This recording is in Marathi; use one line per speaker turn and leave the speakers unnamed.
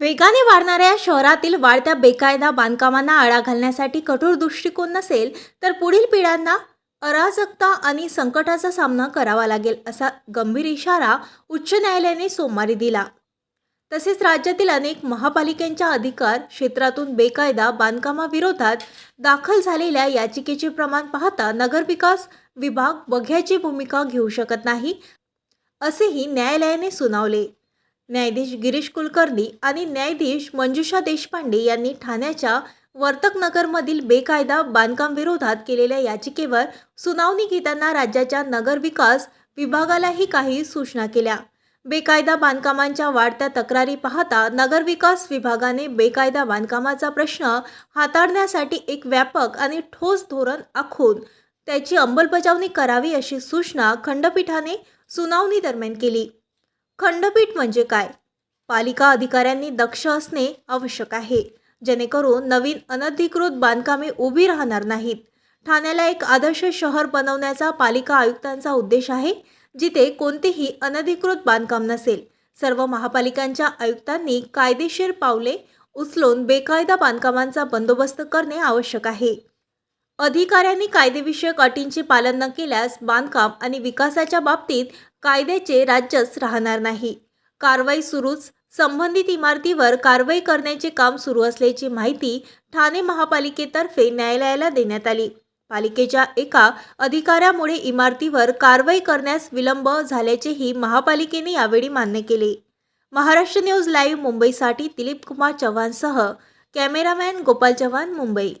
वेगाने वाढणाऱ्या शहरातील वाढत्या बेकायदा बांधकामांना आळा घालण्यासाठी कठोर दृष्टिकोन नसेल तर पुढील पिढ्यांना अराजकता आणि संकटाचा सामना करावा लागेल असा गंभीर इशारा उच्च न्यायालयाने सोमवारी दिला. तसेच राज्यातील अनेक महापालिकांच्या अधिकार क्षेत्रातून बेकायदा बांधकामाविरोधात दाखल झालेल्या याचिकेचे प्रमाण पाहता नगरविकास विभाग बघ्याची भूमिका घेऊ शकत नाही असेही न्यायालयाने सुनावले. न्यायाधीश गिरीश कुलकर्णी आणि न्यायाधीश मंजुषा देशपांडे यांनी ठाण्याच्या वर्तकनगरमधील बेकायदा बांधकाम विरोधात केलेल्या याचिकेवर सुनावणी घेताना राज्याच्या नगरविकास विभागालाही काही सूचना केल्या. बेकायदा बांधकामांच्या वाढत्या तक्रारी पाहता नगरविकास विभागाने बेकायदा बांधकामाचा प्रश्न हाताळण्यासाठी एक व्यापक आणि ठोस धोरण आखून त्याची अंमलबजावणी करावी अशी सूचना खंडपीठाने सुनावणी दरम्यान केली. खंडपीठ म्हणजे काय? पालिका अधिकाऱ्यांनी दक्ष असणे आवश्यक आहे. जेणेकरून नवीन अनधिकृत बांधकामे उभी राहणार नाहीत. ठाण्याला एक आदर्श शहर बनवण्याचा पालिका आयुक्तांचा उद्देश आहे जिथे कोणतेही अनधिकृत बांधकाम नसेल. सर्व महापालिकांच्या आयुक्तांनी कायदेशीर पावले उचलून बेकायदा बांधकामांचा बंदोबस्त करणे आवश्यक आहे. अधिकाऱ्यांनी कायदेविषयक अटींचे पालन न केल्यास बांधकाम आणि विकासाच्या बाबतीत कायद्याचे राज्यच राहणार नाही. कारवाई सुरूच. संबंधित इमारतीवर कारवाई करण्याचे काम सुरू असल्याची माहिती ठाणे महापालिकेतर्फे न्यायालयाला देण्यात आली. पालिकेच्या एका अधिकाऱ्यामुळे इमारतीवर कारवाई करण्यास विलंब झाल्याचेही महापालिकेने यावेळी मान्य केले. महाराष्ट्र न्यूज लाईव्ह मुंबईसाठी दिलीप कुमार चव्हाणसह कॅमेरामॅन गोपाल चव्हाण मुंबई.